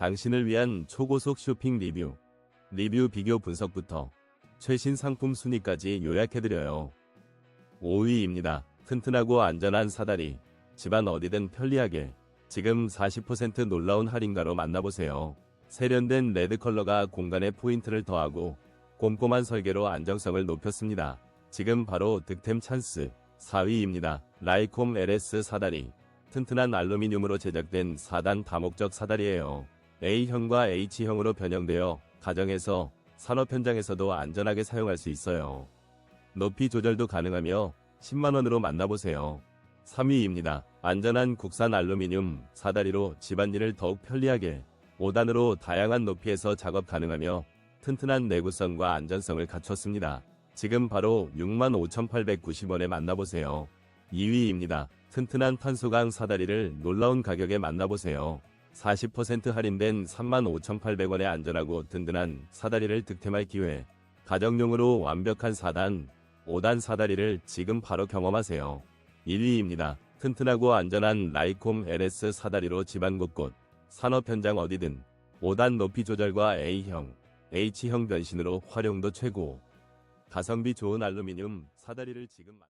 당신을 위한 초고속 쇼핑 리뷰, 리뷰 비교 분석부터 최신 상품 순위까지 요약해드려요. 5위입니다. 튼튼하고 안전한 사다리. 집안 어디든 편리하게. 지금 40% 놀라운 할인가로 만나보세요. 세련된 레드 컬러가 공간에 포인트를 더하고 꼼꼼한 설계로 안정성을 높였습니다. 지금 바로 득템 찬스. 4위입니다. 라이콤 LS 사다리. 튼튼한 알루미늄으로 제작된 4단 다목적 사다리예요. A형과 H형으로 변형되어 가정에서 산업 현장에서도 안전하게 사용할 수 있어요. 높이 조절도 가능하며 10만원으로 만나보세요. 3위입니다. 안전한 국산 알루미늄 사다리로 집안일을 더욱 편리하게 5단으로 다양한 높이에서 작업 가능하며 튼튼한 내구성과 안전성을 갖췄습니다. 지금 바로 65,890원에 만나보세요. 2위입니다. 튼튼한 탄소강 사다리를 놀라운 가격에 만나보세요. 40% 할인된 35,800원의 안전하고 든든한 사다리를 득템할 기회. 가정용으로 완벽한 4단, 5단 사다리를 지금 바로 경험하세요. 1위입니다. 튼튼하고 안전한 라이콤 LS 사다리로 집안 곳곳, 산업 현장 어디든 5단 높이 조절과 A형, H형 변신으로 활용도 최고. 가성비 좋은 알루미늄 사다리를 지금 만-